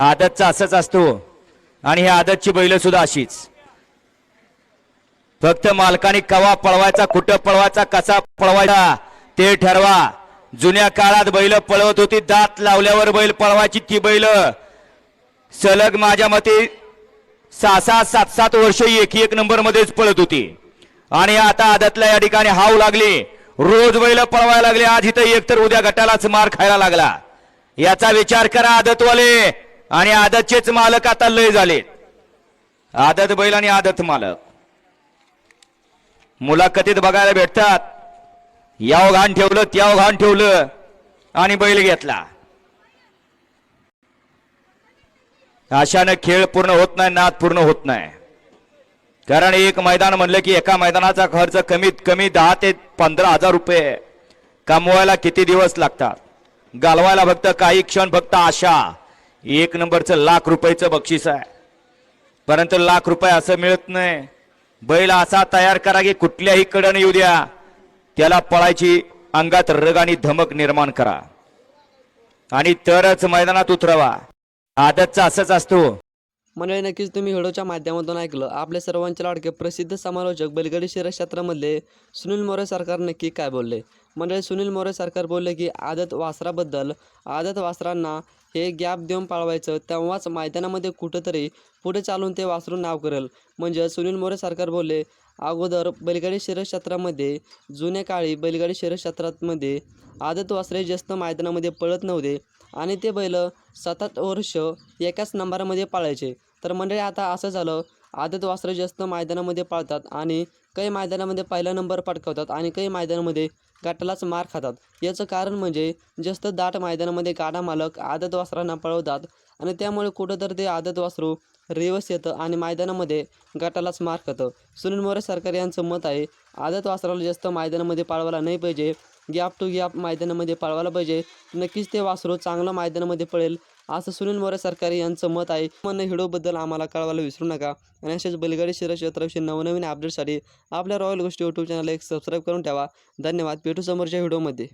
आदतचा असंच असतो. आणि ही आदतची बैल सुद्धा अशीच. फक्त मालकाने कवा पळवायचा कुठं पळवायचा कसा पळवायचा ते ठरवा. जुन्या काळात बैल पळवत होती दात लावल्यावर बैल पळवायची ती बैल. सलग माझ्या मते सहा सहा सात सात वर्ष एक एक नंबर मध्येच पळत होती. आणि आता आदतला या ठिकाणी हाव लागली. रोज बैल पळवायला लागले आज इथं एक तर उद्या गटालाच मार खायला लागला. याचा विचार करा आदतवाले. आणि आदतचेच मालक आता लय झाले. आदत बैल आणि आदत मालक. मुलाखतीत बघायला भेटतात. याव घाण ठेवलं त्याव घाण ठेवलं आणि बैल घेतला. अशानं खेळ पूर्ण होत नाही नाद पूर्ण होत नाही. कारण एक मैदान म्हणलं की एका मैदानाचा खर्च कमीत कमी दहा ते पंधरा हजार रुपये. कमवायला किती दिवस लागतात? घालवायला फक्त काही क्षण फक्त आशा. एक नंबरचं लाख रुपयाचं बक्षीस आहे. परंतु लाख रुपये असं मिळत नाही. बैल असा तयार करा की कुठल्याही कडन येऊ द्या. त्याला पळायची अंगात रग आणि धमक निर्माण करा. आणि तरच मैदानात उतरवा. आदतचा असंच असतो. मंडळी नक्कीच तुम्ही व्हिडिओच्या माध्यमातून ऐकलं. आपल्या सर्वांचे लाडके प्रसिद्ध समालोचक बैलगाडी क्षेत्रामधले सुनील मोरे सरकार नक्की काय बोलले? मंडळी सुनील मोरे सरकार बोलले की आदत वासराबद्दल आदत वासरांना हे गॅप देऊन पाळवायचं तेव्हाच मैदानामध्ये कुठंतरी पुढे चालून ते वासरून नाव करेल. म्हणजे सुनील मोरे सरकार बोलले अगोदर बैलगाडी शिरक्षेत्रामध्ये जुन्या काळी बैलगाडी शिरक्षेत्रामध्ये आदत वासरे जास्त मैदानामध्ये पळत नव्हते आणि ते बैल सात आठ वर्ष एकाच नंबरमध्ये पाळायचे. तर मंडळी आता असं झालं आदत वासरे जास्त मैदानामध्ये पाळतात आणि काही मैदानामध्ये पहिला नंबर पटकावतात आणि काही मैदानामध्ये गटालाच मार खातात. याचं कारण म्हणजे जास्त दाट मैदानामध्ये गाडा मालक आदत वासरांना पळवतात आणि त्यामुळे कुठंतरी ते आदत वासरू रेवस येतं आणि मैदानामध्ये गटालाच मार खातं. सुनील मोरे सरकार यांचं मत आहे आदत वासराला जास्त मैदानामध्ये पाळवायला नाही पाहिजे गॅप टू गॅप मैदानामध्ये पाळवायला पाहिजे. नक्कीच ते वासरू चांगलं मैदानामध्ये पळेल असं सुनील मोरे सरकारी यांचं मत आहे. म्हणणं हिडोबद्दल आम्हाला कळवायला विसरू नका. आणि असेच बैलगाडी शिरा क्षेत्राविषयी नवनवीन अपडेटसाठी आपल्या रॉयल गोष्टी यूट्यूब चॅनलला एक सबस्क्राईब करून ठेवा. धन्यवाद. पेटू समोरच्या व्हिडिओमध्ये